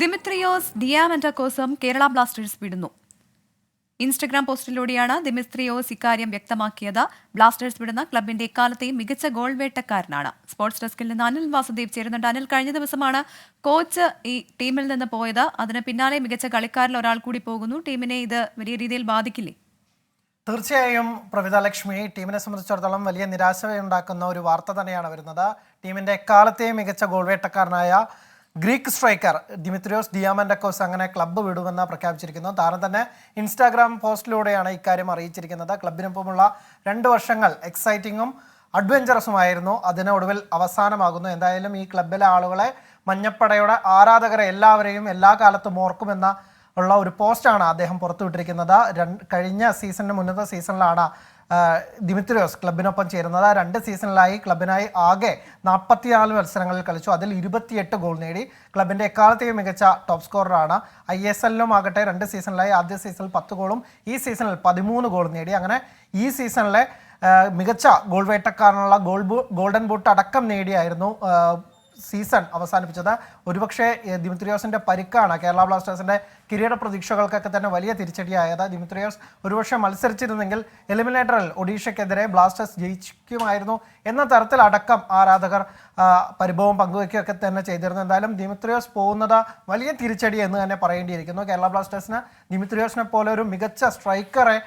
ദിമിത്രിയോസ് ഡിയാമെന്റക്കോസും കേരള ബ്ലാസ്റ്റേഴ്സ് വിടുന്നു. ഇൻസ്റ്റഗ്രാം പോസ്റ്റിലൂടെയാണ് ദിമിത്രിയോസ് ഇക്കാര്യം വ്യക്തമാക്കിയത്. ബ്ലാസ്റ്റേഴ്സ് വിടുന്ന ക്ലബിന്റെ എക്കാലത്തെയും മികച്ച ഗോൾ വേട്ടക്കാരനാണ്. സ്പോർട്സ് ഡെസ്കിൽ നിന്ന് അനിൽ വാസുദേവ് ചേരുന്നുണ്ട്. അനിൽ കഴിഞ്ഞ ദിവസമാണ് കോച്ച് ഈ ടീമിൽ നിന്ന് പോയത്. അതിന് പിന്നാലെ മികച്ച കളിക്കാരിൽ ഒരാൾ കൂടി പോകുന്നു. ടീമിനെ ഇത് വലിയ രീതിയിൽ ബാധിക്കില്ലേ? തീർച്ചയായും പ്രവിത ലക്ഷ്മി ടീമിനെ സംബന്ധിച്ചിടത്തോളം വലിയ നിരാശയുണ്ടാക്കുന്ന ഒരു വാർത്ത തന്നെയാണ് വരുന്നത്. ടീമിന്റെ എക്കാലത്തെയും മികച്ച ഗോൾ വേട്ടക്കാരനായ ഗ്രീക്ക് സ്ട്രൈക്കർ ദിമിത്രിയോസ് ഡിയാമൻഡക്കോസ് അങ്ങനെ ക്ലബ്ബ് വിടുമെന്ന് പ്രഖ്യാപിച്ചിരിക്കുന്നു. താരം തന്നെ ഇൻസ്റ്റാഗ്രാം പോസ്റ്റിലൂടെയാണ് ഇക്കാര്യം അറിയിച്ചിരിക്കുന്നത്. ക്ലബിനൊപ്പമുള്ള രണ്ട് വർഷങ്ങൾ എക്സൈറ്റിങ്ങും അഡ്വഞ്ചറസുമായിരുന്നു അതിന് ഒടുവിൽ അവസാനമാകുന്നു. എന്തായാലും ഈ ക്ലബിലെ ആളുകളെ മഞ്ഞപ്പടയുടെ ആരാധകരെ എല്ലാവരെയും എല്ലാ കാലത്തും ഓർക്കുമെന്ന ഉള്ള ഒരു പോസ്റ്റാണ് അദ്ദേഹം പുറത്തുവിട്ടിരിക്കുന്നത്. രണ്ട് കഴിഞ്ഞ സീസണിന് മുന്നത്തെ സീസണിലാണ് ദിമിത്രിയോസ് ക്ലബിനൊപ്പം ചേരുന്നത്. ആ രണ്ട് സീസണിലായി ക്ലബിനായി ആകെ നാൽപ്പത്തിനാല് മത്സരങ്ങളിൽ കളിച്ചു. അതിൽ ഇരുപത്തിയെട്ട് ഗോൾ നേടി. ക്ലബിന്റെ എക്കാലത്തെയും മികച്ച ടോപ്പ് സ്കോററാണ്. ഐ എസ് എല്ലിലും ആകട്ടെ രണ്ട് സീസണിലായി. ആദ്യ സീസണിൽ പത്ത് ഗോളും ഈ സീസണിൽ പതിമൂന്ന് ഗോൾ നേടി. അങ്ങനെ ഈ സീസണിലെ മികച്ച ഗോൾ വേട്ടക്കാരനുള്ള ഗോൾ ഗോൾഡൻ ബൂട്ട് അടക്കം നേടിയായിരുന്നു സീസൺ അവസാനിപ്പിച്ചത്. ഒരുപക്ഷെ ദിമിത്രിയോസിന്റെ പരിക്കാണ് കേരള ബ്ലാസ്റ്റേഴ്സിന്റെ കിരീട പ്രതീക്ഷകൾക്കൊക്കെ തന്നെ വലിയ തിരിച്ചടിയായത്. ദിമിത്രിയോസ് ഒരുപക്ഷെ മത്സരിച്ചിരുന്നെങ്കിൽ എലിമിനേറ്ററിൽ ഒഡീഷയ്ക്കെതിരെ ബ്ലാസ്റ്റേഴ്സ് ജയിക്കുമായിരുന്നു എന്ന തരത്തിലടക്കം ആരാധകർ പരിഭവം പങ്കുവയ്ക്കുകയൊക്കെ തന്നെ ചെയ്തിരുന്നു. എന്തായാലും ദിമിത്രിയോസ് പോകുന്നത് വലിയ തിരിച്ചടി എന്ന് തന്നെ പറയേണ്ടിയിരിക്കുന്നു. കേരള ബ്ലാസ്റ്റേഴ്സിന് ദിമിത്രിയോസിനെ പോലെ ഒരു മികച്ച സ്ട്രൈക്കറെ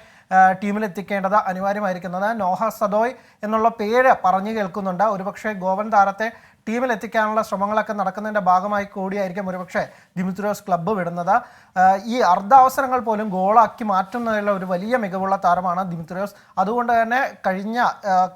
ടീമിലെത്തിക്കേണ്ടത് അനിവാര്യമായിരിക്കുന്നത് നോഹ സദോയ് എന്നുള്ള പേര് പറഞ്ഞു കേൾക്കുന്നുണ്ട്. ഒരുപക്ഷെ ഗോവൻ താരത്തെ ടീമിൽ എത്തിക്കാനുള്ള ശ്രമങ്ങളൊക്കെ നടക്കുന്നതിന്റെ ഭാഗമായി കൂടിയായിരിക്കും ഒരുപക്ഷെ ദിമിത്രോസ് ക്ലബ്ബ് വിടുന്നത്. ഈ അർദ്ധാവസരങ്ങൾ പോലും ഗോളാക്കി മാറ്റുന്നതിലുള്ള ഒരു വലിയ മികവുള്ള താരമാണ് ദിമിത്രോസ്. അതുകൊണ്ട് തന്നെ കഴിഞ്ഞ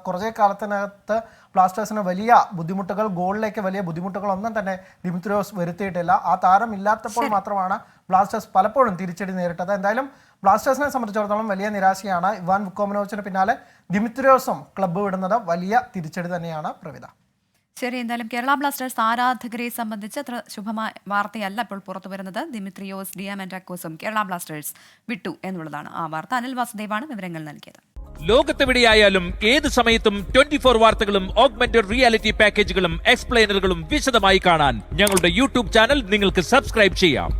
കുറച്ചേ കുറേ കാലത്തിനകത്ത് ബ്ലാസ്റ്റേഴ്സിന് വലിയ ബുദ്ധിമുട്ടുകൾ ഗോളിലേക്ക് വലിയ ബുദ്ധിമുട്ടുകളൊന്നും തന്നെ ദിമിത്രിയോസ് വരുത്തിയിട്ടില്ല. ആ താരം ഇല്ലാത്തപ്പോൾ മാത്രമാണ് ബ്ലാസ്റ്റേഴ്സ് പലപ്പോഴും തിരിച്ചടി നേരിട്ടത്. എന്തായാലും ബ്ലാസ്റ്റേഴ്സിനെ സംബന്ധിച്ചിടത്തോളം വലിയ നിരാശയാണ് ഇവാൻ വുക്കോമനോവിച്ചിന് പിന്നാലെ ദിമിത്രിയോസും ക്ലബ്ബ് വിടുന്നത് വലിയ തിരിച്ചടി തന്നെയാണ് പ്രവിധ. ശരി എന്തായാലും കേരള ബ്ലാസ്റ്റേഴ്സ് ആരാധകരെ സംബന്ധിച്ച് അത്ര ശുഭമായ വാർത്തയല്ല ഇപ്പോൾ പുറത്തു വരുന്നത്. ദിമിത്രിയോസ് ഡിയാമെന്റാക്കോസും കേരള ബ്ലാസ്റ്റേഴ്സ് വിട്ടു എന്നുള്ളതാണ് ആ വാർത്ത. അനിൽ വാസുദേവാണ് വിവരങ്ങൾ നൽകിയത്. ലോകത്തെവിടെയായാലും ഏത് സമയത്തും ട്വന്റി ഫോർ വാർത്തകളും ഓഗ്മെന്റഡ് റിയാലിറ്റി പാക്കേജുകളും എക്സ്പ്ലെയിനറുകളും വിശദമായി കാണാൻ ഞങ്ങളുടെ യൂട്യൂബ് ചാനൽ നിങ്ങൾക്ക് സബ്സ്ക്രൈബ് ചെയ്യാം.